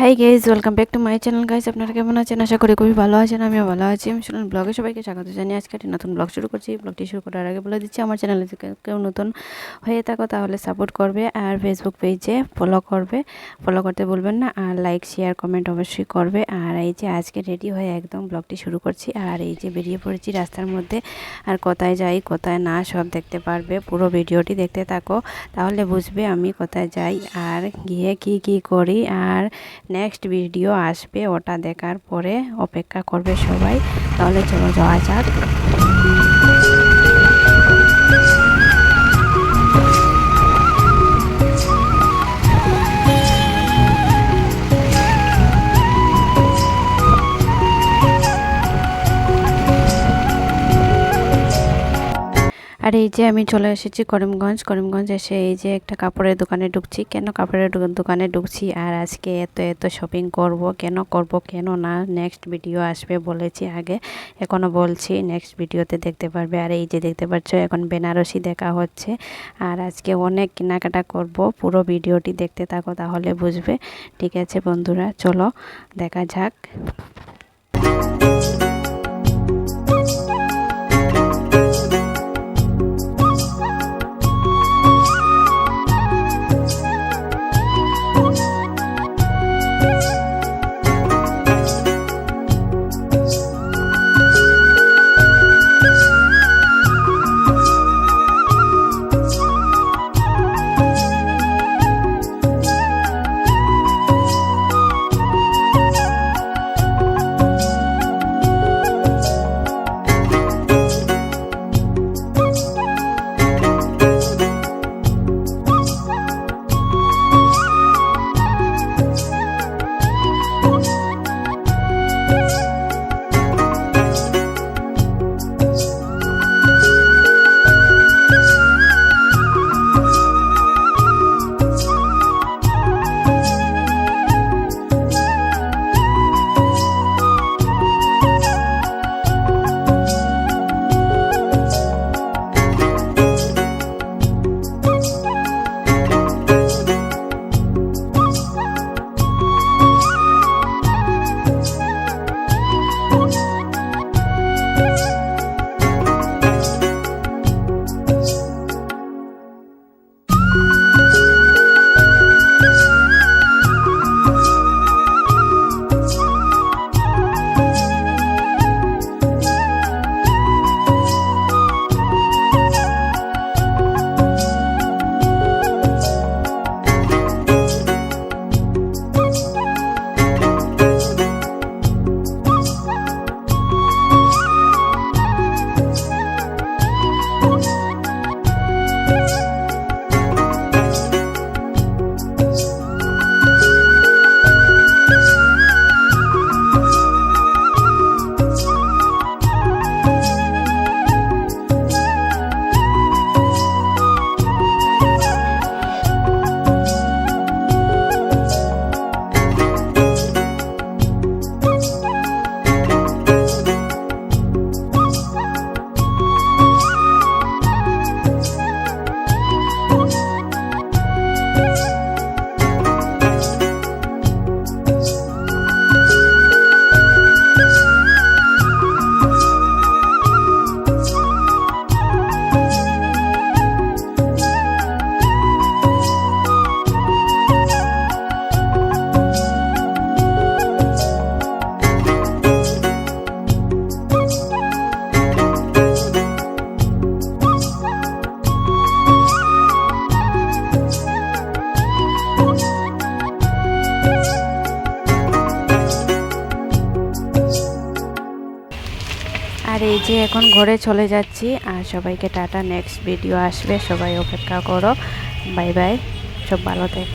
Hi guys welcome back to my channel guys আপনারা কেমন আছেন? আশা করি খুবই ভালো আছেন, আমিও ভালো আছি। আমি শুনুন ব্লগে সবাইকে স্বাগত জানিয়ে আজকে একটি নতুন ব্লগ শুরু করছি। ব্লগটি শুরু করার আগে বলে দিচ্ছি, আমার চ্যানেলে কেউ নতুন হয়ে থাকো, তাহলে সাপোর্ট করবে আর ফেসবুক পেজে ফলো করবে। ফলো করতে বলবেন না আর লাইক শেয়ার কমেন্ট অবশ্যই করবে। আর এই যে আজকে রেডি হয়ে একদম ব্লগটি শুরু করছি। আর এই যে বেরিয়ে পড়েছি রাস্তার মধ্যে, আর কোথায় যাই, কোথায় না, সব দেখতে পারবে। পুরো ভিডিওটি দেখতে থাকো, তাহলে বুঝবে আমি কোথায় যাই আর গিয়ে কি কি করি। আর নেক্সট ভিডিও আসবে ওটা দেখার পরে অপেক্ষা করবে সবাই। তাহলে চলো যাওয়া যাক। আর এই যে আমি চলে এসেছি করিমগঞ্জ করিমগঞ্জ এসে এই যে একটা কাপড়ের দোকানে ঢুকছি। কেন কাপড়ের দোকানে ঢুকছি আর আজকে এত এত শপিং করব, কেন করব, কেন না? নেক্সট ভিডিও আসবে বলেছি আগে এখনও বলছি নেক্সট ভিডিওতে দেখতে পারবে। আর এই যে দেখতে পাচ্ছ, এখন বেনারসি দেখা হচ্ছে। আর আজকে অনেক কেনাকাটা করব, পুরো ভিডিওটি দেখতে থাকো তাহলে বুঝবে। ঠিক আছে বন্ধুরা, চলো দেখা যাক। আর এই যে এখন ঘরে চলে যাচ্ছি, আর সবাইকে টাটা নেক্সট ভিডিও আসবে, সবাই অপেক্ষা করো বাই বাই সব ভালো থেকো।